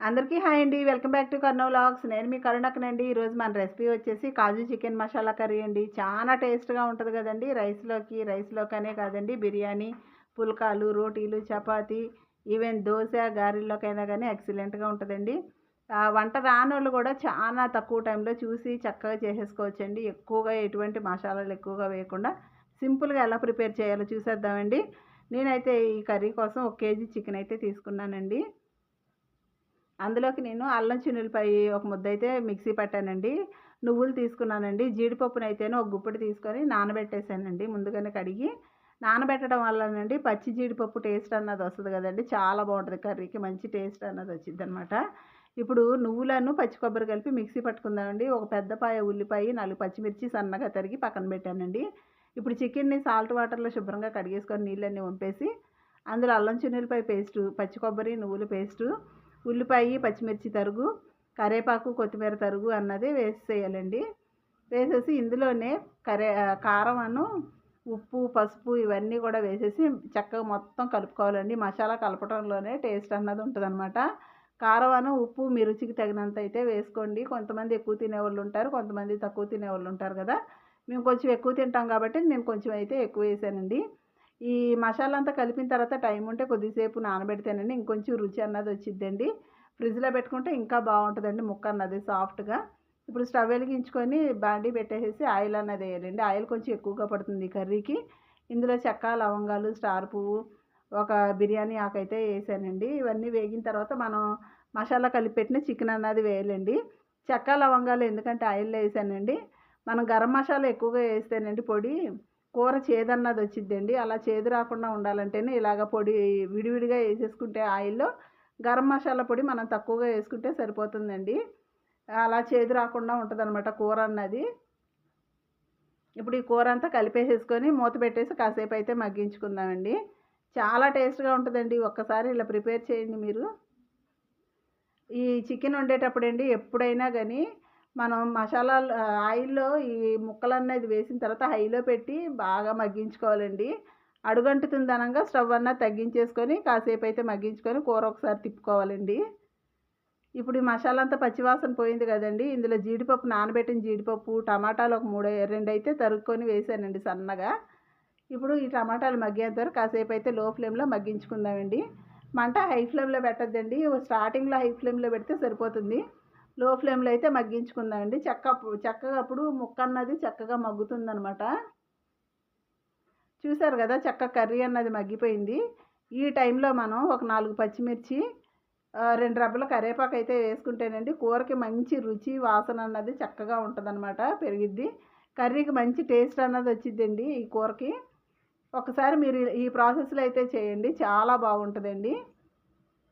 అందరికీ హాయ్ అండి. Welcome back to Kurnool vlogs. నేను మీ కరుణక్కనండి. ఈరోజు మన రెసిపీ వచ్చేసి కాజు చికెన్ మసాలా కర్రీ అండి. చాలా టేస్ట్గా ఉంటుంది కదండి. రైస్లోకి రైస్లోకనే కాదండి. బిర్యానీ పుల్కాలు రోటీలు చపాతీ ఈవెన్ దోశ గారెల్లోకైనా కానీ ఎక్సలెంట్గా ఉంటుందండి. వంట రాని వాళ్ళు కూడా చాలా తక్కువ టైంలో చూసి చక్కగా చేసేసుకోవచ్చండి. ఎక్కువగా ఎటువంటి మసాలాలు ఎక్కువగా వేయకుండా సింపుల్గా ఎలా ప్రిపేర్ చేయాలో చూసేద్దామండి. నేనైతే ఈ కర్రీ కోసం ఒక కేజీ చికెన్ అయితే తీసుకున్నానండి. అందులోకి నేను అల్లం చిన్నులపై ఒక ముద్ద అయితే మిక్సీ పట్టానండి. నువ్వులు తీసుకున్నానండి. జీడిపప్పును ఒక గుప్పటి తీసుకొని నానబెట్టేసానండి ముందుగానే కడిగి. నానబెట్టడం వల్లనండి పచ్చి జీడిపప్పు టేస్ట్ అన్నది వస్తుంది కదండి. చాలా బాగుంటుంది కర్రీకి మంచి టేస్ట్ అన్నది వచ్చింది అనమాట ఇప్పుడు నువ్వులను పచ్చి కొబ్బరి కలిపి మిక్సీ పట్టుకుందామండి. ఒక పెద్ద పాయ ఉల్లిపాయ నాలుగు పచ్చిమిర్చి సన్నగా తరిగి పక్కన పెట్టానండి. ఇప్పుడు చికెన్ని సాల్ట్ వాటర్లో శుభ్రంగా కడిగేసుకొని నీళ్ళన్నీ వంపేసి అందులో అల్లం చున్నీలపై పేస్టు పచ్చి కొబ్బరి నువ్వుల పేస్టు ఉల్లిపాయ పచ్చిమిర్చి తరుగు కరేపాకు కొత్తిమీర తరుగు అన్నది వేసేయాలండి. వేసేసి ఇందులోనే కరే కారమను ఉప్పు పసుపు ఇవన్నీ కూడా వేసేసి చక్కగా మొత్తం కలుపుకోవాలండి. మసాలా కలపడంలోనే టేస్ట్ అన్నది ఉంటుందన్నమాట. కారం ఉప్పు మీ రుచికి తగినంత అయితే వేసుకోండి. కొంతమంది ఎక్కువ తినేవాళ్ళు ఉంటారు కొంతమంది తక్కువ తినేవాళ్ళు ఉంటారు కదా. మేము కొంచెం ఎక్కువ తింటాం కాబట్టి నేను కొంచెం అయితే ఎక్కువ వేసానండి. ఈ మసాలా అంతా కలిపిన తర్వాత టైం ఉంటే కొద్దిసేపు నానబెడితేనండి ఇంకొంచెం రుచి అన్నది వచ్చిద్దండి. ఫ్రిడ్జ్లో పెట్టుకుంటే ఇంకా బాగుంటుందండి ముక్క అన్నది సాఫ్ట్గా. ఇప్పుడు స్టవ్ వెలిగించుకొని బాండీ పెట్టేసి ఆయిల్ అన్నది వేయాలండి. ఆయిల్ కొంచెం ఎక్కువగా పడుతుంది కర్రీకి. ఇందులో చెక్క లవంగాలు స్టార్ పువ్వు ఒక బిర్యానీ ఆకైతే వేసానండి. ఇవన్నీ వేగిన తర్వాత మనం మసాలా కలిపి పెట్టిన చికెన్ అన్నది వేయాలండి. చెక్క లవంగాలు ఎందుకంటే ఆయిల్లో వేసానండి. మనం గరం మసాలా ఎక్కువగా వేస్తేనండి పొడి కూర చేదన్నది వచ్చిద్దండి. అలా చేదు రాకుండా ఉండాలంటేనే ఇలాగ పొడి విడివిడిగా వేసేసుకుంటే ఆయిల్లో గరం మసాలా పొడి మనం తక్కువగా వేసుకుంటే సరిపోతుందండి. అలా చేదు రాకుండా ఉంటుందన్నమాట కూర అన్నది. ఇప్పుడు ఈ కూర అంతా కలిపేసేసుకొని మూత పెట్టేసి కాసేపు అయితే మగ్గించుకుందామండి. చాలా టేస్ట్గా ఉంటుందండి. ఒక్కసారి ఇలా ప్రిపేర్ చేయండి మీరు. ఈ చికెన్ వండేటప్పుడు అండి ఎప్పుడైనా కానీ మనం మసాలా ఆయిల్లో ఈ ముక్కలు అనేది వేసిన తర్వాత హైలో పెట్టి బాగా మగ్గించుకోవాలండి. అడుగంటుతుంది అనగా స్టవ్ అన్న తగ్గించేసుకొని కాసేపు అయితే మగ్గించుకొని కూర ఒకసారి తిప్పుకోవాలండి. ఇప్పుడు ఈ మసాలా అంతా పచ్చివాసన పోయింది కదండి. ఇందులో జీడిపప్పు నానబెట్టిన జీడిపప్పు టమాటాలు ఒక మూడు రెండు అయితే తరుక్కొని వేసానండి సన్నగా. ఇప్పుడు ఈ టమాటాలు మగ్గేంత వరకు కాసేపు అయితే లో ఫ్లేమ్లో మగ్గించుకుందామండి. మంట హై ఫ్లేమ్లో పెట్టద్దండి. స్టార్టింగ్లో హై ఫ్లేమ్లో పెడితే సరిపోతుంది. లో ఫ్లేమ్లో అయితే మగ్గించుకుందామండి చెక్క చక్కగా అప్పుడు ముక్క అన్నది చక్కగా మగ్గుతుందనమాట చూసారు కదా చక్క కర్రీ అన్నది మగ్గిపోయింది. ఈ టైంలో మనం ఒక నాలుగు పచ్చిమిర్చి రెండు రబ్బల కరివేపాకు అయితే వేసుకుంటేనండి కూరకి మంచి రుచి వాసన అన్నది చక్కగా ఉంటుందన్నమాట పెరిగిద్ది. కర్రీకి మంచి టేస్ట్ అన్నది వచ్చిద్దండి ఈ కూరకి. ఒకసారి మీరు ఈ ప్రాసెస్లో అయితే చేయండి చాలా బాగుంటుందండి.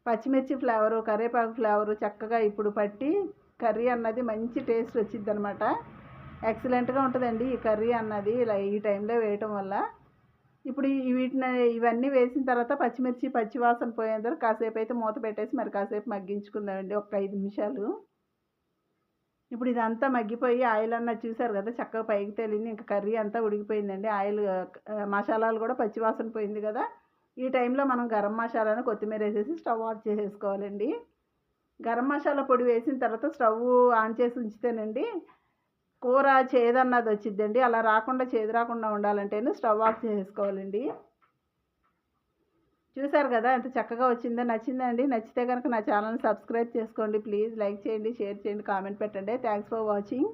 పచ్చిమిర్చి ఫ్లేవరు కరివేపాకు ఫ్లేవరు చక్కగా ఇప్పుడు పట్టి కర్రీ అన్నది మంచి టేస్ట్ వచ్చింది అనమాట ఎక్సలెంట్గా ఉంటుందండి ఈ కర్రీ అన్నది ఇలా ఈ టైంలో వేయటం వల్ల. ఇప్పుడు వీటిని ఇవన్నీ వేసిన తర్వాత పచ్చిమిర్చి పచ్చివాసన పోయేంత వరకు కాసేపు అయితే మూత పెట్టేసి మరి కాసేపు మగ్గించుకుందామండి ఒక ఐదు నిమిషాలు. ఇప్పుడు ఇదంతా మగ్గిపోయి ఆయిల్ అన్నది చూసారు కదా చక్కగా పైకి తేలింది. ఇంకా కర్రీ అంతా ఉడికిపోయిందండి. ఆయిల్ మసాలాలు కూడా పచ్చివాసన పోయింది కదా. ఈ టైంలో మనం గరం మసాలాను కొత్తిమీర వేసేసి స్టవ్ ఆఫ్ చేసేసుకోవాలండి. గరం మసాలా పొడి వేసిన తర్వాత స్టవ్ ఆన్ చేసి ఉంచితేనండి కూర చేదన్నది వచ్చిద్దండి. అలా రాకుండా చేదు రాకుండా ఉండాలంటేనే స్టవ్ ఆఫ్ చేసేసుకోవాలండి. చూసారు కదా ఎంత చక్కగా వచ్చిందో నచ్చిందండి. నచ్చితే కనుక నా ఛానల్ని సబ్స్క్రైబ్ చేసుకోండి. ప్లీజ్ లైక్ చేయండి షేర్ చేయండి కామెంట్ పెట్టండి. Thanks for watching